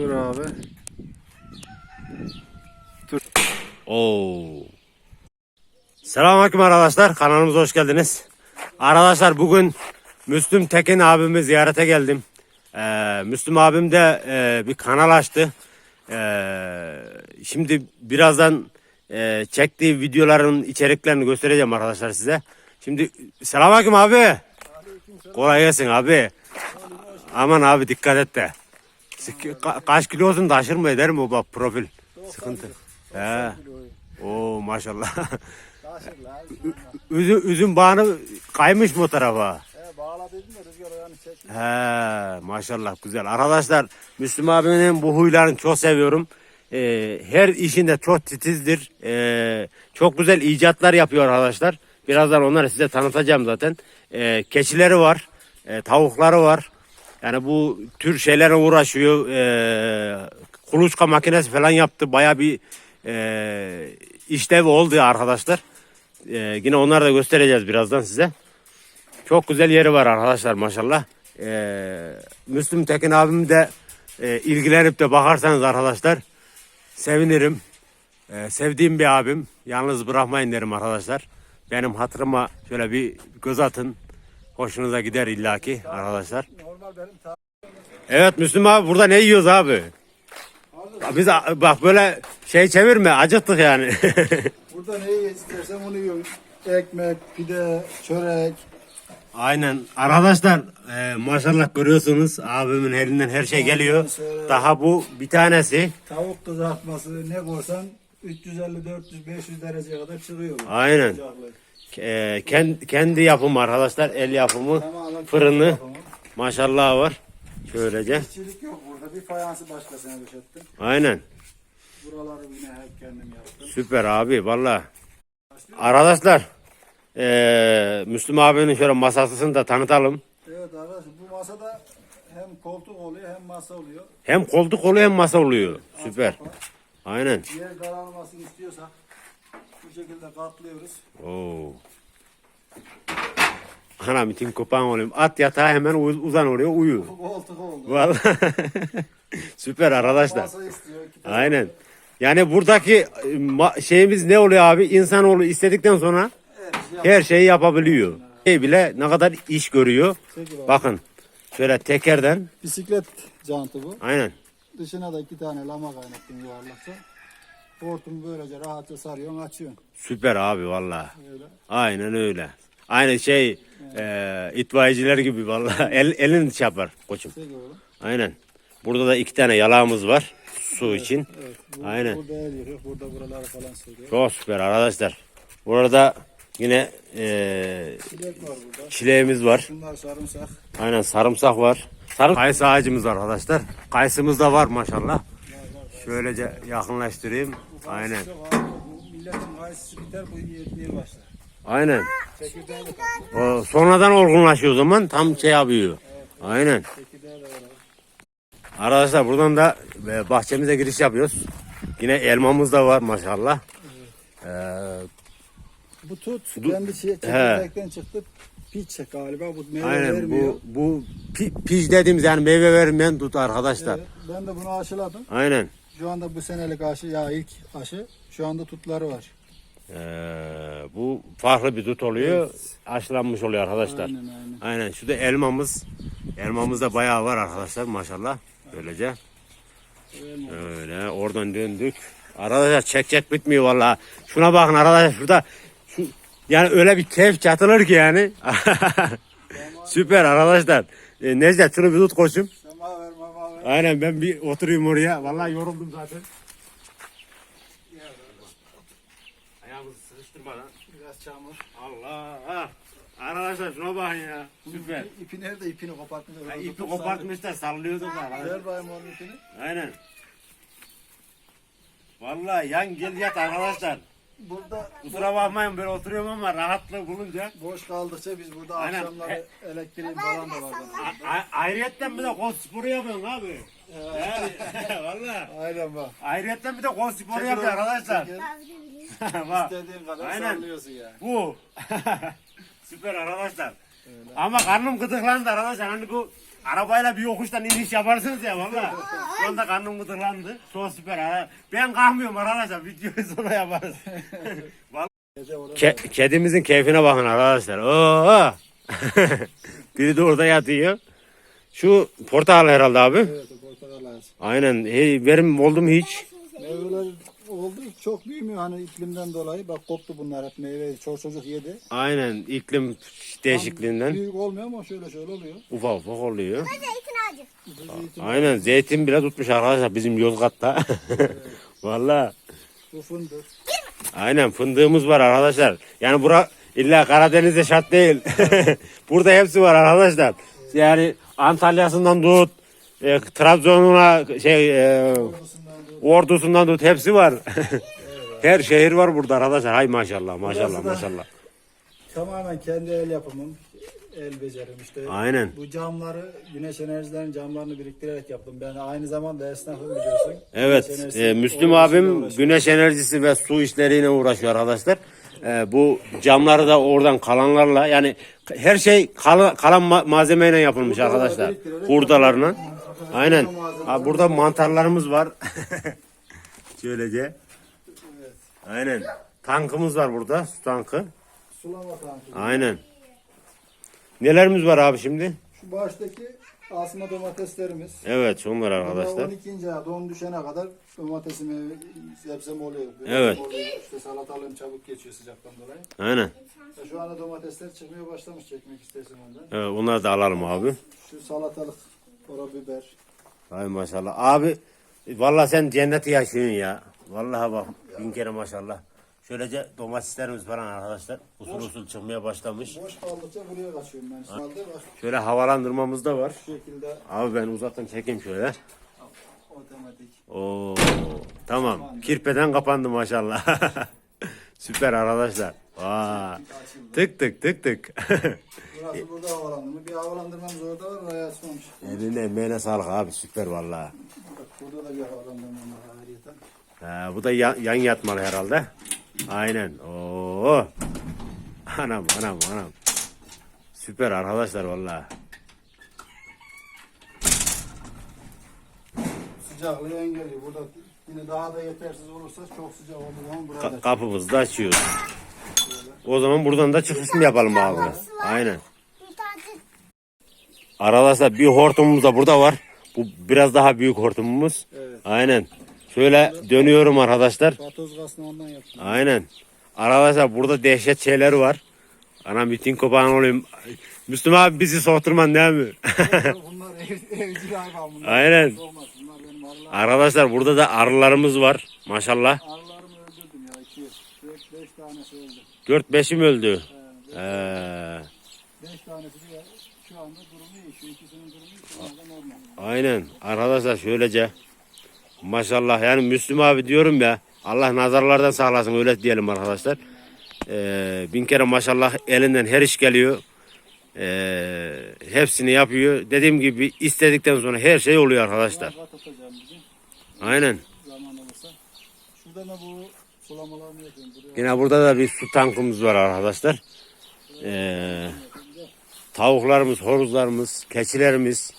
Dur abi. Oo. Selamünaleyküm arkadaşlar. Kanalımıza hoş geldiniz. Arkadaşlar bugün Müslüm Tekin abimi ziyarete geldim. Ee, Müslüm abim de e, bir kanal açtı. Ee, şimdi birazdan e, çektiği videoların içeriklerini göstereceğim arkadaşlar size. Şimdi selamünaleyküm abi. Kolay gelsin abi. Aman abi dikkat et de. Sık- ka- kaç kilosun taşır mı eder mi o bak profil? Sıkıntı. He. Oo maşallah. üzüm, üzüm bağını kaymış mı o tarafa? He bağladıydım da rüzgar ayağını çekti. He maşallah güzel. Arkadaşlar Müslüm abinin bu huylarını çok seviyorum. Ee, her işinde çok titizdir. Ee, çok güzel icatlar yapıyor arkadaşlar. Birazdan onları size tanıtacağım zaten. Ee, keçileri var. e, tavukları var. Yani bu tür şeylere uğraşıyor. Ee, kuluçka makinesi falan yaptı. Baya bir e, işlev oldu arkadaşlar. Ee, yine onları da göstereceğiz birazdan size. Çok güzel yeri var arkadaşlar maşallah. Ee, Müslüm Tekin abim de e, ilgilenip de bakarsanız arkadaşlar sevinirim. Ee, sevdiğim bir abim. Yalnız bırakmayın derim arkadaşlar. Benim hatırıma şöyle bir göz atın. Hoşunuza gider illaki arkadaşlar. Evet Müslüm abi burada ne yiyoruz abi? Biz bak böyle şey çevirme acıktık yani. Burada neyi istersen onu yiyorum. Ekmek, pide, çörek. Aynen. Arkadaşlar e, maşallah görüyorsunuz abimin elinden her şey geliyor. Daha bu bir tanesi. Tavuk kızartması ne korsan 350, 400, 500 dereceye kadar çıkıyor. bu. Aynen. E, kendi, kendi yapımı arkadaşlar el yapımı Tamamen fırını yapımı. Maşallah var. Şöylece. İşçilik yok burada. Bir fayansı başkasına döşettim. Aynen. Buraları yine hep kendim yaptım. Süper abi valla. Arkadaşlar e, Müslüm abinin şöyle masasını da tanıtalım. Evet arkadaşlar bu masada hem koltuk oluyor hem masa oluyor. Hem koltuk oluyor hem masa oluyor. Süper. Aynen. Yer daralmasını istiyorsak bu şekilde katlıyoruz. Oo. Anam için kopan olayım. At yatağa hemen uz- uzan oraya uyu. Koltuk oldu. Vallahi süper arkadaşlar. Masa istiyor. iki tane. Aynen. Yani buradaki e, ma- şeyimiz ne oluyor abi? İnsanoğlu istedikten sonra Evet, her şeyi yapabiliyor. Şey bile ne kadar iş görüyor. Abi. Bakın şöyle tekerden Bisiklet jantı bu. aynen. Dışına da iki tane lama kaynattım yuvarlakça. Hortumu böylece rahatça sarıyorsun açıyorsun. Süper abi. Öyle. Aynen öyle. Aynı şey e, itfaiyeciler gibi vallahi. El, elin şey yapar koçum. Oğlum. Aynen. Burada da iki tane yalağımız var su için. Evet. Bu, Aynen. Burada el. Burada buraları falan sürüyor. Çok süper arkadaşlar. Burada yine e, Çilek var burada. çileğimiz var. Bunlar sarımsak. Aynen sarımsak var. Sarı kayısı ağacımız var arkadaşlar. Kayısımız da var maşallah. Şöylece yakınlaştırayım. Aynen. Çok. Bu milletin kayısı biter bu yetmeye başlar. Aynen. O sonradan olgunlaşıyor o zaman tam şey yapıyor. Aynen. Arkadaşlar buradan da e, bahçemize giriş yapıyoruz. Yine elmamız da var maşallah. Ee, Bu tut. Du- kendi çi- çekirdekten çıktı. Piç galiba. Bu meyve aynen vermiyor. bu bu pi- piş dediğimiz yani meyve vermeyen tut arkadaşlar. Evet, ben de bunu aşıladım. Aynen. Şu anda bu senelik aşı ya ilk aşı. Şu anda tutları var. Ee, bu farklı bir tut oluyor. Aşılanmış oluyor arkadaşlar. Aynen aynen. Aynen. Şu da elmamız. Elmamız da bayağı var arkadaşlar maşallah. Böylece. Öyle oradan döndük. Arkadaşlar çek çek bitmiyor vallahi. Şuna bakın arkadaşlar şurada şu, yani öyle bir keyif çatılır ki yani. Süper arkadaşlar. E, Necdet şunu bir tut koçum. Aynen ben bir oturayım oraya. Vallahi yoruldum zaten. Ha. Arkadaşlar şuna bakın ya. Süper. İpi nerede? İpini kopartmış. Ya, Orada ipi kopartmışlar sallıyorduk da. sardı. Ver bayım onun ipini. Aynen. Vallahi yan gel yat arkadaşlar. Burada Kusura bakmayın böyle oturuyorum ama rahatlığı bulunca. boş kaldıkça biz burada Aynen. akşamları elektriğin falan da var. A- ayrıyetten bir de kol sporu yapıyorsun abi. Yani vallahi. Aynen bak. Ayrıyetten bir de kol sporu yapıyor arkadaşlar. çekil. Bak. İstediğin kadar Aynen. sallıyorsun yani. Bu. Süper arkadaşlar. Ama karnım gıdıklandı arkadaşlar. Hani bu arabayla bir yokuştan iniş yaparsınız ya valla. Şu anda karnım gıdıklandı. Çok süper. ha. Ben kalkmıyorum arkadaşlar. Videoyu sonra yaparız. Ke- kedimizin keyfine bakın arkadaşlar. Oo. Biri de orada yatıyor. Şu portakal herhalde abi. evet, portakal. Aynen. Hey, verim oldu mu hiç? Meyveler oldu. Çok büyümüyor hani iklimden dolayı. Bak koptu bunlar hep meyve. Çok çocuk yedi. Aynen iklim değişikliğinden Büyük olmuyor ama şöyle şöyle oluyor. ufak ufak oluyor. Zeytin ağacı. Aynen zeytin bile tutmuş arkadaşlar bizim Yozgat'ta. Valla. bu fındık. Aynen fındığımız var arkadaşlar. Yani bura illa Karadeniz'de şart değil. Burada hepsi var arkadaşlar. Yani Antalya'sından tut, e, Trabzon'una şey e, ordusundan tut hepsi var. Her şehir var burada arkadaşlar. Hay maşallah maşallah Burası da- maşallah. Tamamen kendi el yapımım. El becerim işte. Aynen. Bu camları güneş enerjilerin camlarını biriktirerek yaptım. Ben aynı zamanda esnafım biliyorsun. Evet, Güneş enerjisi e, Müslüm abim uğraşıyorum. güneş enerjisi ve su işleriyle uğraşıyor arkadaşlar. E, bu camları da oradan kalanlarla yani her şey kala- kalan ma- malzemeyle yapılmış arkadaşlar. Hurdalarına. Aynen. Ha, burada mantarlarımız var. Şöylece. Aynen. Tankımız var burada, su tankı. Sulama tankı. Aynen. Nelerimiz var abi şimdi? Şu baştaki asma domateslerimiz. Evet, onlar arkadaşlar. 12. aya don düşene kadar domatesim, sebzem oluyor. Evet. Oluyor. İşte salatalığım çabuk geçiyor sıcaktan dolayı. Aynen. Ya Şu anda domatesler çıkmaya başlamış çekmek istersen ondan. Evet, onları da alalım abi. Şu salatalık, ora biber. Ay maşallah. Abi vallahi sen cenneti yaşıyorsun ya. Vallahi bak bin kere maşallah. Şöylece domateslerimiz falan arkadaşlar usul usul çıkmaya başlamış. Boş kaldıkça buraya kaçıyorum ben. Bak Şöyle havalandırmamız da var. şu şekilde Abi ben uzaktan çekeyim şöyle. otomatik. Oo tamam. Kirpeden kapandı maşallah. Süper arkadaşlar. Vay. Tık tık tık tık. Burası burada havalandırma. Bir havalandırmamız orada var, oraya açmamış. Eline emeğine sağlık abi süper vallahi. Bak burada da bir havalandırma var. Ha, bu da yan, yan yatmalı herhalde. Aynen. Oo. Anam anam anam. Süper arkadaşlar vallahi. Sıcaklığı engelliyor. Burada yine daha da yetersiz olursa çok sıcak olduğu zaman burada Ka- da kapımızı da açıyoruz. O zaman buradan da çıkış mı yapalım abi? Aynen. Arkadaşlar bir hortumumuz da burada var. Bu biraz daha büyük hortumumuz. Evet. Aynen. Şöyle dönüyorum arkadaşlar. Patoz gasını ondan yaptım. Aynen. Arkadaşlar burada dehşet şeyler var. Anam bütün kopağın olayım. Müslüm abi bizi soğuturman değil mi? bunlar ev, evcil hayvan bunlar. Aynen. Bunlar. Arkadaşlar burada da arılarımız var. Maşallah. Arılarımı öldü. 4-5'im öldü. Ee, Ee, 5 tanesi de şu anda durumu iyi. Şu ikisinin durumu iyi. Şu anda normal. aynen. Arkadaşlar şöylece. Maşallah yani Müslüm abi diyorum ya. Allah nazarlardan sağlasın öyle diyelim arkadaşlar. Ee, bin kere maşallah elinden her iş geliyor. Ee, hepsini yapıyor. Dediğim gibi istedikten sonra her şey oluyor arkadaşlar. Atacağım. Aynen. Zaman olursa. Şurada da bu sulamalarını Yine burada da bir su tankımız var arkadaşlar. Ee, tavuklarımız, horozlarımız, keçilerimiz.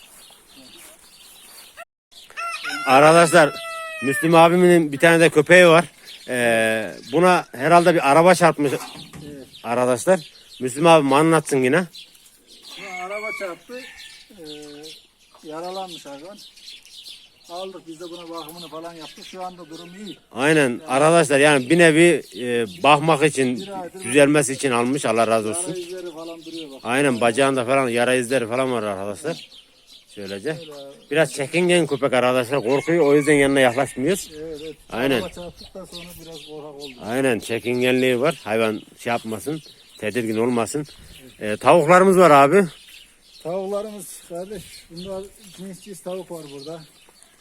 Arkadaşlar Müslüm abimin bir tane de köpeği var. Ee, buna herhalde bir araba çarpmış arkadaşlar. Müslüm abim anlatsın yine. Araba çarptı. Ee, yaralanmış hayvan. Aldık biz de buna bakımını falan yaptık. Şu anda durum iyi. Aynen arkadaşlar yani bir nevi e, bakmak için, düzelmesi için almış Allah razı Yara olsun. izleri falan duruyor bak. Aynen bacağında falan yara izleri falan var arkadaşlar. Şöylece. Biraz çekingen köpek arkadaşlar korkuyor o yüzden yanına yaklaşmıyoruz. Evet evet. Aynen. Araba çarptıktan sonra biraz korkak oldu. Aynen çekingenliği var. Hayvan şey yapmasın, tedirgin olmasın. Ee, tavuklarımız var abi. Tavuklarımız kardeş. Bunlar cinsçiz tavuk var burada.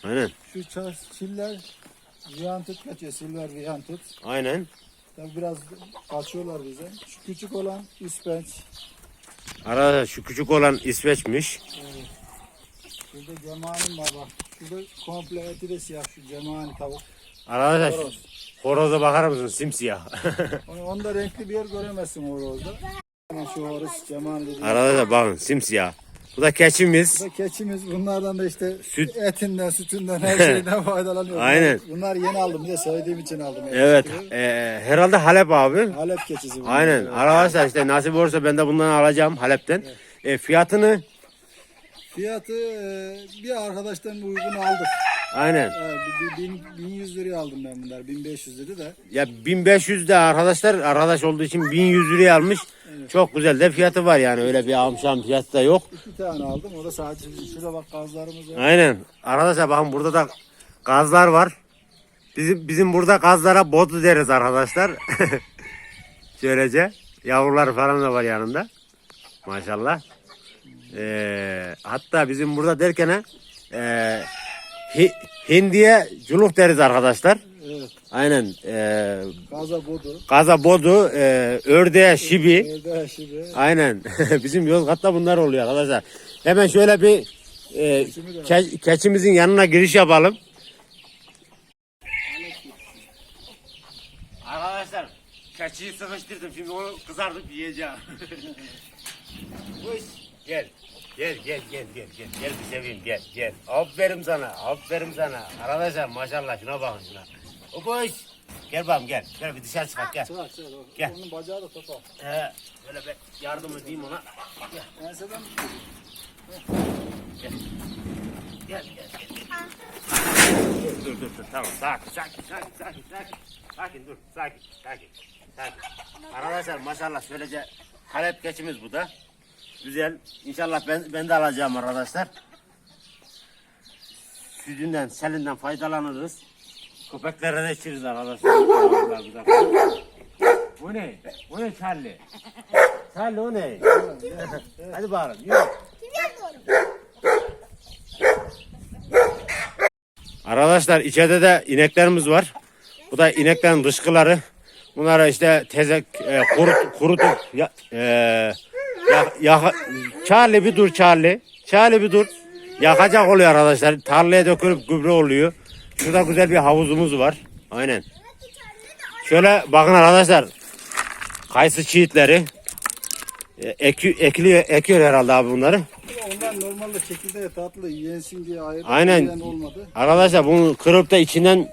Aynen. Şu çiller viyantut kaçıyor. Silver viyantut. Aynen. Tabi biraz kaçıyorlar bize. Şu küçük olan ispenç. Arada şu küçük olan İsveç'miş. Şurada cemalim var bak. Şurada komple eti de siyah şu cemali tavuk. Arkadaşlar Horoz. horoza bakar mısın? Simsiyah. Onu, onda renkli bir yer göremezsin horozda. Hemen şu horoz cemali dediğim. Arkadaşlar bakın simsiyah. Bu da keçimiz. Bu da keçimiz. Bunlardan da işte Süt. etinden, sütünden, her şeyden faydalanıyoruz. Aynen. Bunlar yeni aldım. Bir de sevdiğim için aldım. Evet. e, herhalde Halep abi. Halep keçisi. bunlar. Aynen. Arkadaşlar işte nasip olursa ben de bundan alacağım Halep'ten. E, fiyatını Fiyatı e, bir arkadaştan uygun aldık. Aynen. E, bir- bir- bin- 1100 liraya aldım ben bunlar. 1500 lira da. Ya 1500 de arkadaşlar arkadaş olduğu için 1100 liraya almış. Çok güzel de fiyatı var yani öyle bir amşam fiyatı da yok. İki tane aldım. O da sadece şurada bak gazlarımız var. Aynen. Arkadaşlar bakın burada da gazlar var. Bizim bizim burada gazlara bodu deriz arkadaşlar. Şöylece yavrular falan da var yanında. Maşallah. Ee, hatta bizim burada derken ha, ee, hi- hindiye culuk deriz arkadaşlar. Evet. Aynen. ee, Gaza bodu. gaza bodu, ee, ördeğe şibi. Evde şimdi. Aynen. Bizim Yozgat'ta bunlar oluyor arkadaşlar. Hemen şöyle bir e, ke- keçimizin yanına giriş yapalım. Arkadaşlar keçiyi sıkıştırdım. Şimdi onu kızartıp yiyeceğim. Kuş. Gel. Gel gel gel gel gel. Gel bir seveyim gel gel. Aferin sana. Aferin sana. Arkadaşlar maşallah şuna bakın şuna. O kuş. Gel bakalım gel. Gel bir dışarı çıkart gel. Çıkar çıkar. Gel. Onun bacağı da topa. He, böyle bir yardım edeyim ona. Gel, Enseden gel, gel. gel. Dur, dur, dur. Tamam, sakin, sakin, sakin, sakin, sakin. Sakin, dur, sakin, sakin, sakin. Arkadaşlar maşallah şöylece Halep keçimiz bu da. Güzel. İnşallah ben, ben de alacağım arkadaşlar. Sütünden, selinden faydalanırız. Köpeklere de içiriz arkadaşlar. Bu ne? Bu ne Charlie? Charlie o ne? Hadi yürü. Arkadaşlar içeride de ineklerimiz var. Bu da ineklerin dışkıları. Bunlara işte tezek e, kurut, kurutup ya, e, ya, ya, Charlie bir dur Charlie. Charlie bir dur. Yakacak oluyor arkadaşlar. Tarlaya dökülüp gübre oluyor. Şurada güzel bir havuzumuz var. Aynen. Şöyle bakın arkadaşlar. Kayısı çiğitleri. E, Eki, ekiliyor, ekiyor herhalde abi bunları. Onlar normalde çekirdeği tatlı yensin diye ayırdı. Aynen. Olmadı. Arkadaşlar bunu kırıp da içinden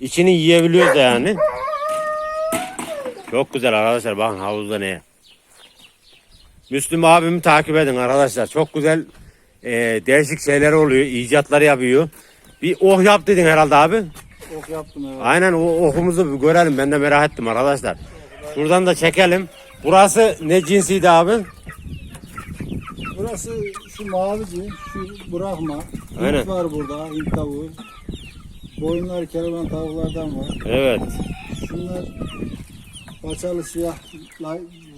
içini yiyebiliyoruz da yani. Çok güzel arkadaşlar bakın havuzda ne. Müslüm abimi takip edin arkadaşlar. Çok güzel e, değişik şeyler oluyor. icatlar yapıyor. Bir oh yap dedin herhalde abi. Ok yaptım evet. Aynen o okumuzu bir görelim. Ben de merak ettim arkadaşlar. Şuradan da çekelim. Burası ne cinsiydi abi? Burası şu mavici, şu bırakma. Aynen. Hint var burada, Hint tavuğu. Boyunlar keravan tavuklardan var. Evet. Şunlar paçalı siyah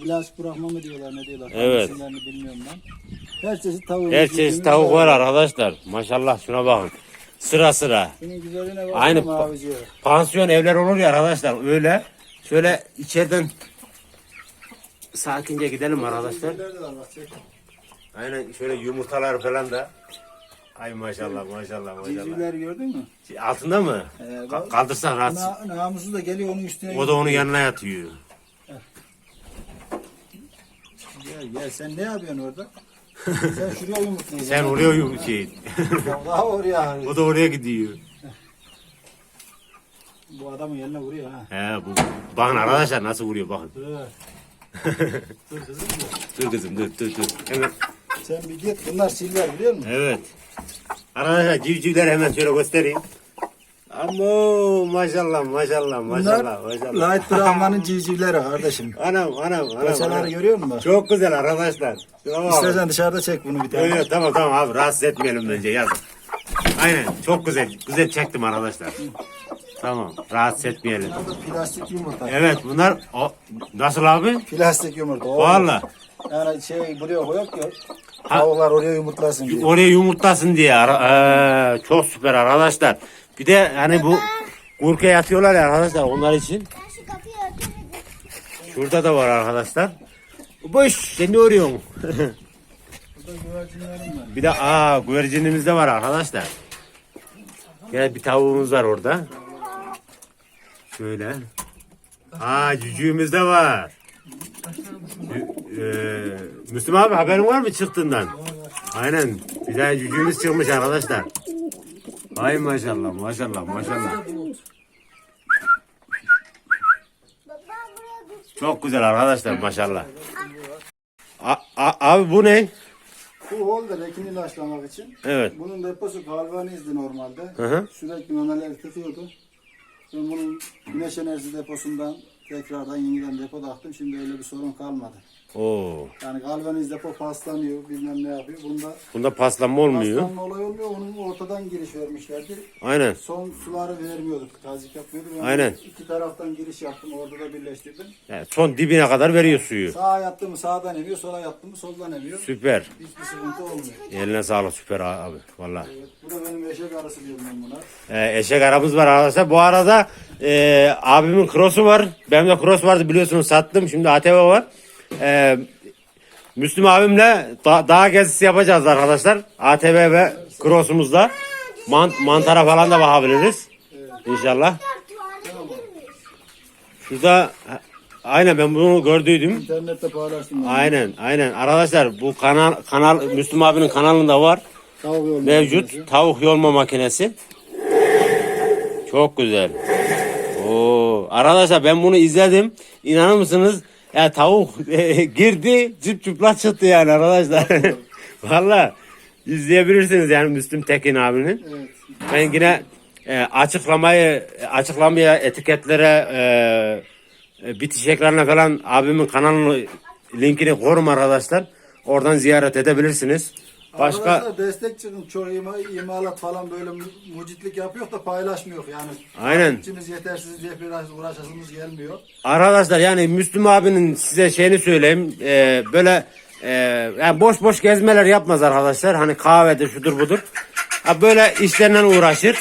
la- ilaç bırakma mı diyorlar ne diyorlar. Evet. Hangisilerini bilmiyorum ben. Her çeşit tavuk. Her çeşit tavuk var arkadaşlar. Maşallah şuna bakın. Sıra sıra. Şunun güzelliğine bak. Aynı mavici. Pansiyon evler olur ya arkadaşlar öyle. Şöyle içeriden sakince gidelim arkadaşlar. Nerede var bak çek. Aynen şöyle yumurtalar falan da. Ay maşallah maşallah maşallah. Civcivleri gördün mü? Altında mı? Ee, Ka- bak. kaldırsan rahatsız. Na, namusu da geliyor onun üstüne. O da onun yanına yatıyor. Gel sen ne yapıyorsun orada? sen şuraya yumurtlayacaksın. Sen oraya yum şey. Daha oraya. o da oraya gidiyor. Bu adamın yerine vuruyor ha. He bu. Bakın arkadaşlar nasıl vuruyor bakın. Dur. Dur kızım. Dur kızım dur dur dur. Hemen. Sen bir git. Bunlar silver biliyor musun? Evet. Arkadaşlar civcivleri hemen şöyle göstereyim. Amma maşallah maşallah maşallah maşallah. Light Brahman'ın civcivleri kardeşim. Anam anam anam. Paçaları anam. görüyor musun? Çok güzel arkadaşlar. Bak. İstersen dışarıda çek bunu bir tane. Yok yok tamam tamam abi rahatsız etmeyelim bence yaz. Aynen çok güzel. Güzel çektim arkadaşlar. Tamam rahatsız etmeyelim. Bunlar da plastik yumurta. Evet bunlar o, nasıl abi? Plastik yumurta. Valla Yani şey buraya koyup ki tavuklar oraya yumurtlasın diye. oraya yumurtlasın diye. Ara- Ee, çok süper arkadaşlar. Bir de hani bu kurke yatıyorlar ya arkadaşlar onlar için. Ben şu kapıyı örtemedim. Şurada da var arkadaşlar. Boş sen ne arıyorsun? Burada güvercinlerim var. bir de aa güvercinimiz de var arkadaşlar. Gel bir tavuğumuz var orada. Şöyle. Aa cücüğümüz de var. Ee, Müslüm abi haberin var mı çıktığından? Aynen. Bir tane cücüğümüz çıkmış arkadaşlar. Ay maşallah maşallah maşallah. Çok güzel arkadaşlar maşallah. A- a- abi bu ne? Bu holder ekin ilaçlamak için. Evet. Bunun deposu galvanizdi normalde. Hı hı. Sürekli memeler tıkıyordu. Ben bunun güneş enerjisi deposundan tekrardan yeniden depo taktım. Şimdi öyle bir sorun kalmadı. Oo. Yani galvaniz depo paslanıyor, bilmem ne yapıyor. Bunda Bunda paslanma olmuyor. paslanma olayı olmuyor. Onun ortadan giriş vermişlerdi. Aynen. Son suları vermiyorduk. Tazik yapmıyorduk. Ben Aynen. iki taraftan giriş yaptım. Orada da birleştirdim. Yani son dibine kadar veriyor suyu. Sağa yattım mı sağdan emiyor, sola yattım mı soldan emiyor. Süper. Hiçbir sıkıntı olmuyor. Eline sağlık süper abi. Vallahi. Evet, bu da benim eşek arısı diyorum ben buna. Ee, eşek aramız var arkadaşlar. Bu arada e, abimin cross'u var. Benim de cross vardı biliyorsunuz sattım. Şimdi ATV var. Ee, Müslüm abimle da- dağ gezisi yapacağız arkadaşlar. ATV ve cross'umuzda. Man- mantara falan da bakabiliriz. İnşallah. Şurada aynen ben bunu gördüydüm. İnternette paylaştım. Aynen aynen. Arkadaşlar bu kanal kanal Müslüm abinin kanalında var. Tavuk yolunu Mevcut yapıyoruz. tavuk yolma makinesi. Çok güzel. Oo, arkadaşlar ben bunu izledim. İnanır mısınız? Ya tavuk e, girdi, cıp çıplak çıktı yani arkadaşlar. Valla izleyebilirsiniz yani Müslüm Tekin abinin. Evet. Ben yine e, açıklamayı açıklamaya etiketlere e, e, bitiş ekranına falan abimin kanalını linkini korum arkadaşlar. Oradan ziyaret edebilirsiniz. Başka Arkadaşlar destek çıkın. Çoğu ima, imalat falan böyle mu- mucitlik yapıyor da paylaşmıyor yani. Aynen. İçimiz yetersiz diye biraz uğraşasımız gelmiyor. Arkadaşlar yani Müslüm abinin size şeyini söyleyeyim. Ee, böyle e, yani boş boş gezmeler yapmaz arkadaşlar. Hani kahvede şudur budur. Ha, böyle işlerle uğraşır.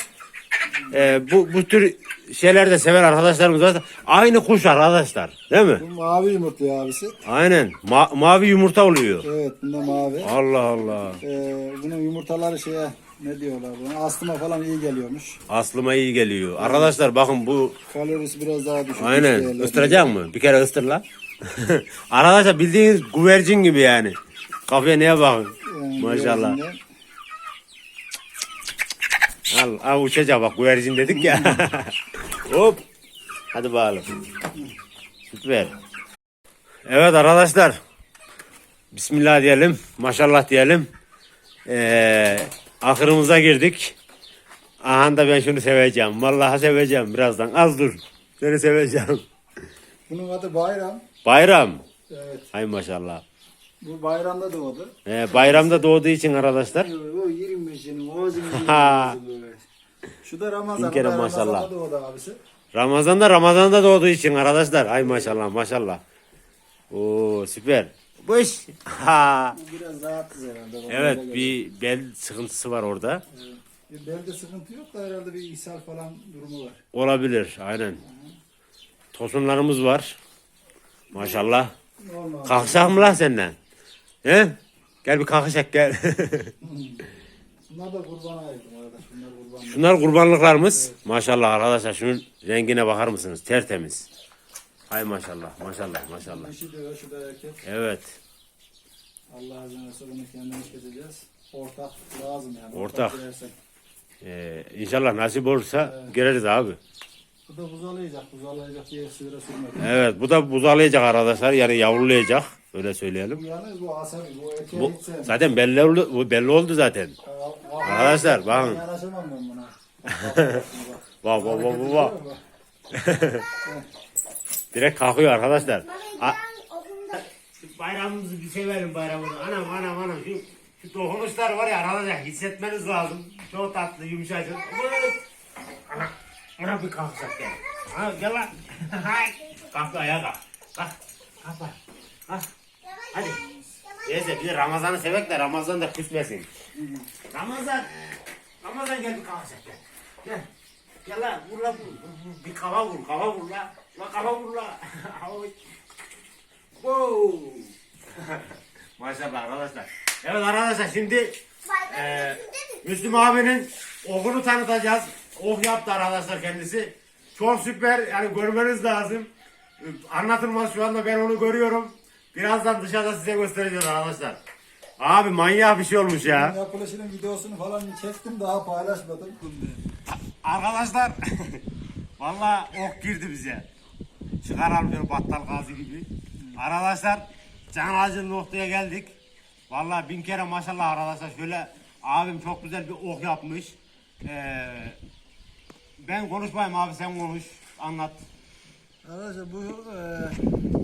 Ee, bu, bu tür şeyler de seven arkadaşlarımız var. Aynı kuş arkadaşlar. Değil mi? Bu mavi yumurta ya abisi. Aynen. Ma- mavi yumurta oluyor. Evet bunda mavi. Allah Allah. Ee, bunun yumurtaları şeye ne diyorlar buna? Astıma falan iyi geliyormuş. Aslıma iyi geliyor. Arkadaşlar bakın bu Kalorisi biraz daha düşük. Aynen. Isıracak mı? Bir kere ısır. Arkadaşlar bildiğiniz güvercin gibi yani. Kafaya neye bakın. Yani Maşallah. Al, al uçacak bak güvercin dedik ya. Hop. Hadi bakalım. Süper. Evet arkadaşlar. Bismillah diyelim. Maşallah diyelim. Ee, ahırımıza girdik. Aha da ben şunu seveceğim. Vallahi seveceğim birazdan. Az dur. Seni seveceğim. Bunun adı Bayram. Bayram. Evet. Ay maşallah. Bu bayramda doğdu. Ee, bayramda doğduğu için arkadaşlar. O 25'inin ağzını Ha. böyle. Şu da Ramazan. Bin kere maşallah. Ramazan'da doğdu abisi. Ramazan'da Ramazan'da doğduğu için arkadaşlar. Ay maşallah maşallah. Oo süper. Bu iş. Ha. Biraz rahatsız herhalde. Evet bir bel sıkıntısı var orada. Bir Belde sıkıntı yok da herhalde bir ishal falan durumu var. Olabilir aynen. Tosunlarımız var. Maşallah. Normal. Kalksak mı lan senden? He? Gel bir kalkacak gel. Bunlar da kurban ayırdım arkadaş. Bunlar kurban. Şunlar kurbanlıklarımız. Maşallah arkadaşlar şunun rengine bakar mısınız? Tertemiz. Ay maşallah maşallah maşallah. Dişi de şu da erkek. Evet. Allah izin verirse bunu kendimiz keseceğiz. Ortak lazım yani. Ortak. girersek. Ee, inşallah nasip olursa gireriz abi. Bu da buzalayacak. Buzalayacak diye sigara sürmedi. Evet bu da buzalayacak arkadaşlar yani yavrulayacak öyle Bu söyleyelim. yalnız bu asabi. Bu erkeği Bu hiç sevmem. zaten belli oldu, bu belli oldu zaten. Arkadaşlar, bakın. Ben Yanaşamam ben buna. Bak, bak, bak, bak. Bak? Direkt kalkıyor arkadaşlar. Okulda Bayramımızı bir severim bayramımızı. Anam anam anam şu, şu dokunuşlar var ya arkadaşlar hissetmeniz lazım. Çok tatlı yumuşacık. Ana, ana bir kalkacak gel. Ha, gel lan. kalk ayağa kalk. Kalk. Kalk lan. Kalk. Hadi. Neyse bir de Ramazan'ı sevek de Ramazan da küsmesin. Ramazan. Ramazan gel bir kalkacak gel. Gel. Gel lan vur lan vur. Bir kafa vur kafa vur la. La kafa vur la. Oy. Wow. Maşallah arkadaşlar. Evet arkadaşlar şimdi mi? Müslüm abinin okunu tanıtacağız. Ok yaptı arkadaşlar kendisi. Çok süper yani görmeniz lazım. Anlatılmaz şu anda ben onu görüyorum. Birazdan dışarıda size göstereceğiz arkadaşlar. Abi manyak bir şey olmuş ya. Yapılışının videosunu falan çektim daha paylaşmadım. Arkadaşlar valla ok girdi bize. Çıkaralım şöyle battal gazı gibi. Arkadaşlar can acil noktaya geldik. Valla bin kere maşallah arkadaşlar şöyle abim çok güzel bir ok yapmış. Ee, ben konuşmayayım abi sen konuş anlat. Arkadaşlar bu e,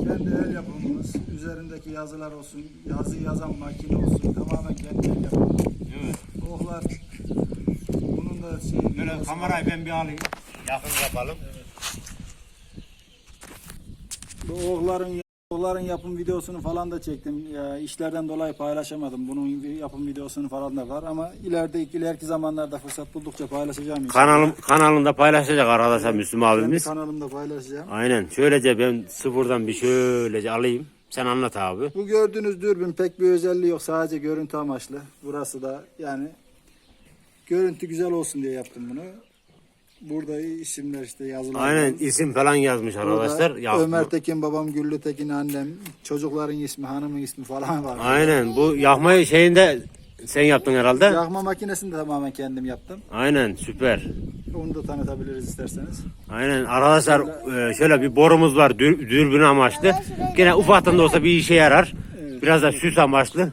kendi el yapımımız. Üzerindeki yazılar olsun, yazı yazan makine olsun tamamen kendi el yapımı. Evet. Oklar bunun da şey Böyle kamerayı ben bir alayım. Yakın yapalım. Bu okların okların yapım videosunu falan da çektim. Ya, işlerden dolayı paylaşamadım. Bunun yapım videosunu falan da var ama ileride ileriki zamanlarda fırsat buldukça paylaşacağım. Kanalım kanalında paylaşacak arkadaşlar Müslüm Kendi abimiz. kanalımda paylaşacağım. Aynen. Şöylece ben sıfırdan bir şöylece alayım. Sen anlat abi. Bu gördüğünüz dürbün pek bir özelliği yok. Sadece görüntü amaçlı. Burası da yani görüntü güzel olsun diye yaptım bunu. Burada isimler işte yazılar. Aynen isim falan yazmış Burada arkadaşlar. Ya, Ömer Tekin babam, Güllü Tekin annem, çocukların ismi, hanımın ismi falan var. Aynen bu yakma şeyinde sen yaptın herhalde. Yakma makinesini de tamamen kendim yaptım. Aynen süper. Onu da tanıtabiliriz isterseniz. Aynen arkadaşlar e, şöyle bir borumuz var dür, dürbün amaçlı. Gene ufaktan da olsa bir işe yarar. Biraz da süs amaçlı.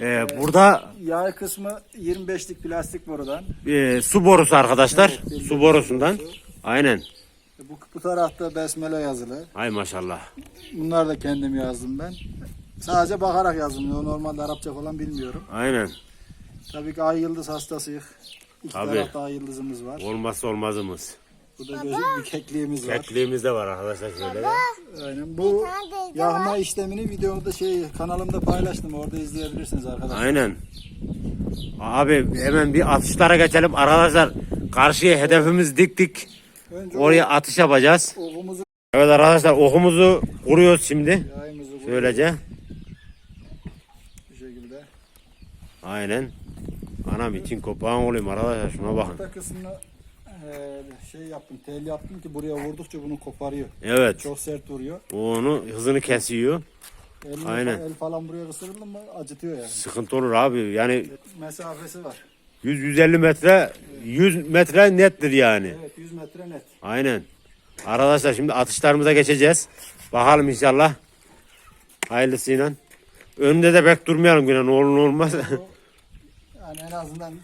E, burada Yağ kısmı 25'lik plastik borudan. e, su borusu arkadaşlar. Evet, Su borusundan. Aynen. Bu, bu tarafta besmele yazılı. Ay maşallah. Bunlar da kendim yazdım ben. Sadece bakarak yazdım. Normalde Arapça falan bilmiyorum. Aynen. Tabii ki ay yıldız hastasıyız. İki Tabii. tarafta ay yıldızımız var. Olmazsa olmazımız. Burada gözük bir kekliğimiz var. Kekliğimiz de var arkadaşlar şöyle. Aynen. Bu yağma işlemini videoda şey kanalımda paylaştım. Orada izleyebilirsiniz arkadaşlar. Aynen. Abi hemen bir atışlara geçelim. Arkadaşlar karşıya hedefimiz diktik. Önce Oraya atış yapacağız. okumuzu, Evet arkadaşlar okumuzu kuruyoruz şimdi. yağımızı bu Şöylece. bu şekilde. Aynen. Anam için kopağın olayım arkadaşlar şuna bakın. Orta kısmını eee, şey yaptım, tel yaptım ki buraya vurdukça bunu koparıyor. Evet. Çok sert vuruyor. Onu hızını kesiyor. El, Aynen. el falan buraya ısırıldı mı acıtıyor yani. Sıkıntı olur abi. Yani Mesafesi var. 100-150 metre 100 metre nettir yani. Evet 100 metre net. Aynen. Arkadaşlar şimdi atışlarımıza geçeceğiz. Bakalım inşallah. Hayırlısıyla. Önünde de pek durmayalım yine ne olur ne olmaz. Yani en azından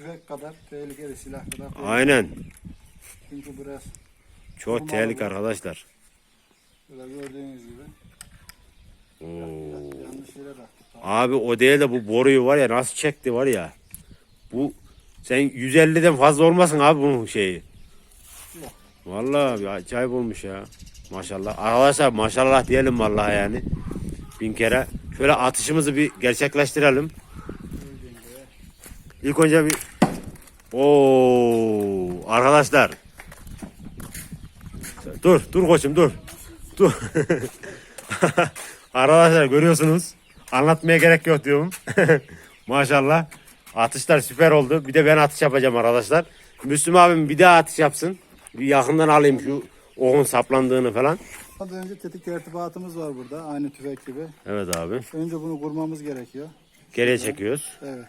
tüfek kadar tehlikeli silah kadar. tehlikeli. Aynen. Çünkü biraz Çok tehlikeli arkadaşlar. böyle gördüğünüz gibi Oo. yanlış yere baktık. Abi o değil de bu boruyu var ya nasıl çekti var ya. Bu sen 150'den fazla olmasın abi bunun şeyi. Yok. Vallahi bir acayip olmuş ya. Maşallah. Arkadaşlar maşallah diyelim vallahi yani. Bin kere. Şöyle atışımızı bir gerçekleştirelim. İlk önce bir Oo arkadaşlar. Dur, dur koçum dur. Dur. arkadaşlar görüyorsunuz. Anlatmaya gerek yok diyorum. Maşallah. Atışlar süper oldu. Bir de ben atış yapacağım arkadaşlar. Müslüm abim bir daha atış yapsın. Bir yakından alayım şu okun saplandığını falan. Önce tetik tertibatımız var burada. Aynı tüfek gibi. Evet abi. Önce bunu kurmamız gerekiyor. Geriye çekiyoruz. Evet.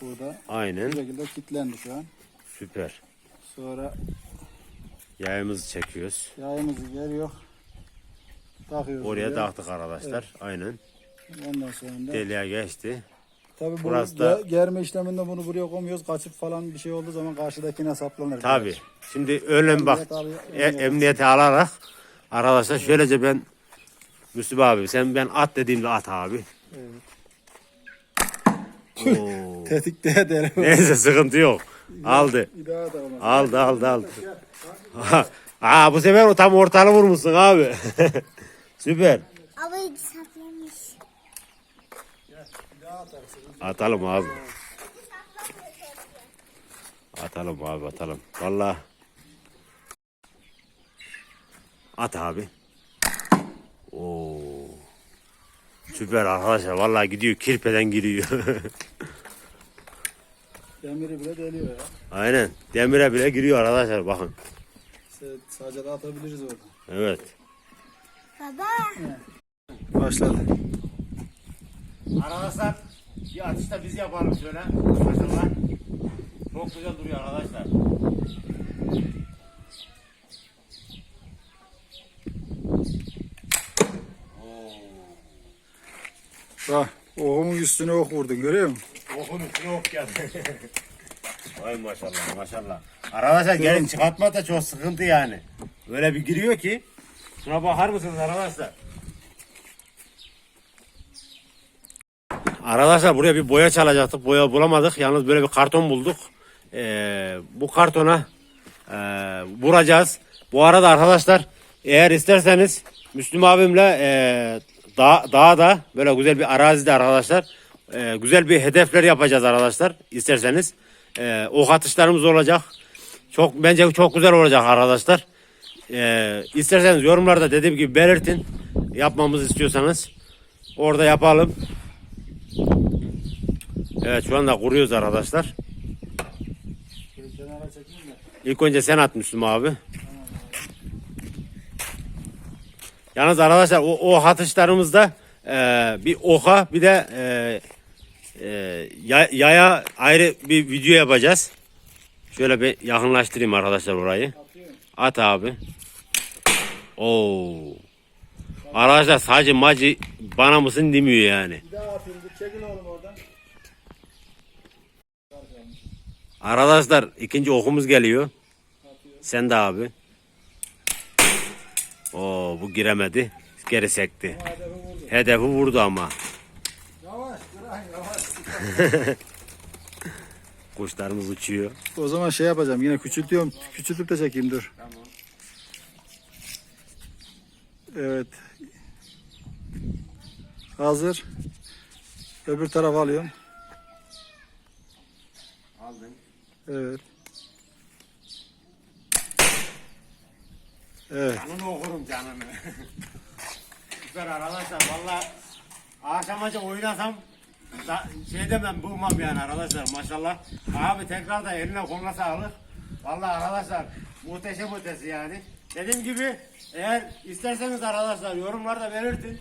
Burada Aynen. bu şekilde kilitlendi şu an. Süper. Sonra Yayımızı çekiyoruz. yayımızı geliyor. Takıyoruz. Oraya buraya. taktık arkadaşlar. Aynen. Ondan sonra Deliğe geçti. Tabii bu Burası da- ge- germe işleminde bunu buraya koymuyoruz. Kaçıp falan bir şey olduğu zaman karşıdakine saplanır. Tabi. Şimdi öyle bak. E, emniyete alarak arkadaşlar şöylece ben Müslüm abi sen ben at dediğimde at abi. Oo. Tetikte derim. Neyse sıkıntı yok. Aldı. Aldı aldı aldı. Aa bu sefer o tam ortalı vurmuşsun abi. Süper. Hiç saklamış. Atalım abi. Atalım abi atalım. Vallahi. At abi. Oo. Süper arkadaşlar. Vallahi gidiyor. Kirpeden giriyor. Demiri bile deliyor ya. Aynen. Demire bile giriyor arkadaşlar bakın. S- Sadece de atabiliriz orada. Evet. Baba. Başladı. Arkadaşlar bir atışta biz yapalım şöyle. Maşallah. Çok güzel duruyor arkadaşlar. Bak oğumun üstüne ok vurdun görüyor musun? Okun üstüne ok geldi. Ay maşallah maşallah. Arkadaşlar gelin çıkartma da çok sıkıntı yani. Böyle bir giriyor ki. Şuna bakar mısınız arkadaşlar? Arkadaşlar buraya bir boya çalacaktık. Boya bulamadık. Yalnız böyle bir karton bulduk. Ee, bu kartona e, vuracağız. Bu arada arkadaşlar eğer isterseniz Müslüm abimle e, dağ, dağda böyle güzel bir arazide arkadaşlar e, güzel bir hedefler yapacağız arkadaşlar. İsterseniz e, ok atışlarımız olacak. Çok bence çok güzel olacak arkadaşlar. E, isterseniz yorumlarda dediğim gibi belirtin. Yapmamızı istiyorsanız orada yapalım. Evet şu anda kuruyoruz arkadaşlar. İlk önce sen at Müslüm abi. Yalnız arkadaşlar o, o atışlarımızda e, bir oka bir de e, e, ya- yaya ayrı bir video yapacağız. Şöyle bir yakınlaştırayım arkadaşlar orayı. At abi. Oo. Arkadaşlar sadece macı bana mısın demiyor yani. Bir daha atayım. Bir çekil oğlum oradan. Arkadaşlar ikinci okumuz geliyor. Sen de abi. Oo bu giremedi. Geri sekti. Hedefi vurdu ama. Kuşlarımız uçuyor. O zaman şey yapacağım yine küçültüyorum. Küçültüp de çekeyim dur. Evet. Hazır. Öbür tarafa alıyorum. Aldın. Evet. Evet. Bunu okurum canını. Süper arkadaşlar valla akşamaca oynasam da, şey demem bulmam yani arkadaşlar maşallah. Abi tekrar da eline koluna sağlık. Valla arkadaşlar muhteşem ötesi yani. Dediğim gibi eğer isterseniz arkadaşlar yorumlarda belirtin.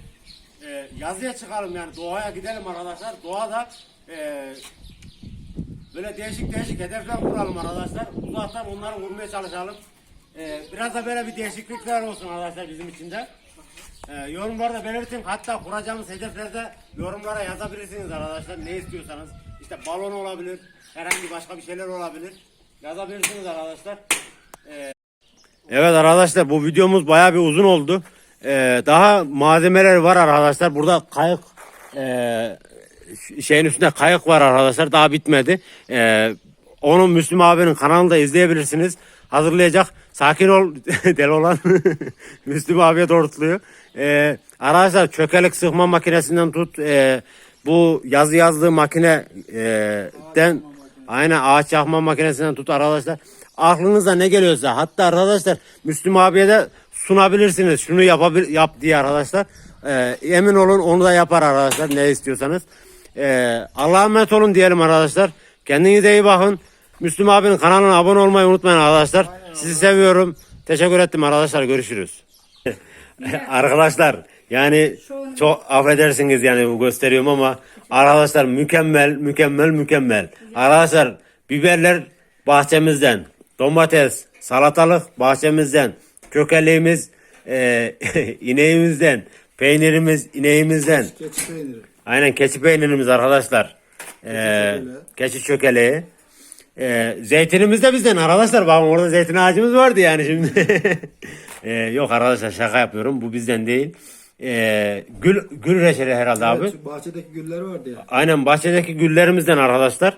Ee, yazıya çıkalım yani doğaya gidelim arkadaşlar. Doğada e, böyle değişik değişik hedefler kuralım arkadaşlar. Uzaktan onları vurmaya çalışalım. Ee, biraz da böyle bir değişiklikler olsun arkadaşlar bizim için de. Ee, yorumlarda belirtin. Hatta kuracağımız hedeflerde yorumlara yazabilirsiniz arkadaşlar. Ne istiyorsanız. İşte balon olabilir. Herhangi başka bir şeyler olabilir. Yazabilirsiniz arkadaşlar. Evet arkadaşlar bu videomuz bayağı bir uzun oldu. Ee, daha malzemeler var arkadaşlar. Burada kayık e, şeyin üstünde kayık var arkadaşlar. Daha bitmedi. Ee, onun Müslüm abinin kanalında izleyebilirsiniz. Hazırlayacak. Sakin ol deli olan Müslüm abiye doğrultuluyor. Ee, arkadaşlar çökelik sıkma makinesinden tut. e, bu yazı yazdığı makineden aynen ağaç yakma makinesinden tut arkadaşlar. Aklınıza ne geliyorsa hatta arkadaşlar Müslüm abiye de sunabilirsiniz. Şunu yapabil yap diye arkadaşlar. Ee, emin olun onu da yapar arkadaşlar ne istiyorsanız. Ee, Allah'a emanet olun diyelim arkadaşlar. Kendinize iyi bakın. Müslüm abinin kanalına abone olmayı unutmayın arkadaşlar. Sizi seviyorum. Teşekkür ettim arkadaşlar. Görüşürüz. arkadaşlar yani çok affedersiniz yani bu gösteriyorum ama arkadaşlar mükemmel mükemmel mükemmel. Arkadaşlar biberler bahçemizden. Domates, salatalık bahçemizden. Kökeliğimiz e, ineğimizden. Peynirimiz ineğimizden. Keçi peyniri. Aynen keçi peynirimiz arkadaşlar. Ee, çökeleği. keçi çökeleği. Ee, zeytinimiz de bizden arkadaşlar. Bakın orada zeytin ağacımız vardı yani şimdi. Ee, yok arkadaşlar şaka yapıyorum. Bu bizden değil. Ee, gül, gül reçeli herhalde abi. Evet, bahçedeki güller vardı ya. Aynen bahçedeki güllerimizden arkadaşlar.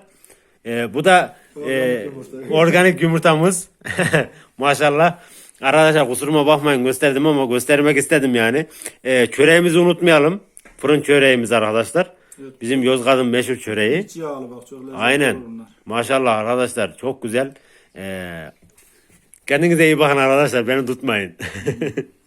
Ee, bu da e, Organik yumurta. organik yumurtamız. Maşallah. Arkadaşlar kusuruma bakmayın gösterdim ama göstermek istedim yani. Ee, çöreğimizi unutmayalım. Fırın çöreğimiz arkadaşlar. Evet. Bizim Yozgat'ın meşhur çöreği. Hiç yağlı bak çok lezzetli Aynen. olur bunlar. Maşallah arkadaşlar çok güzel. Ee, kendinize iyi bakın arkadaşlar beni tutmayın.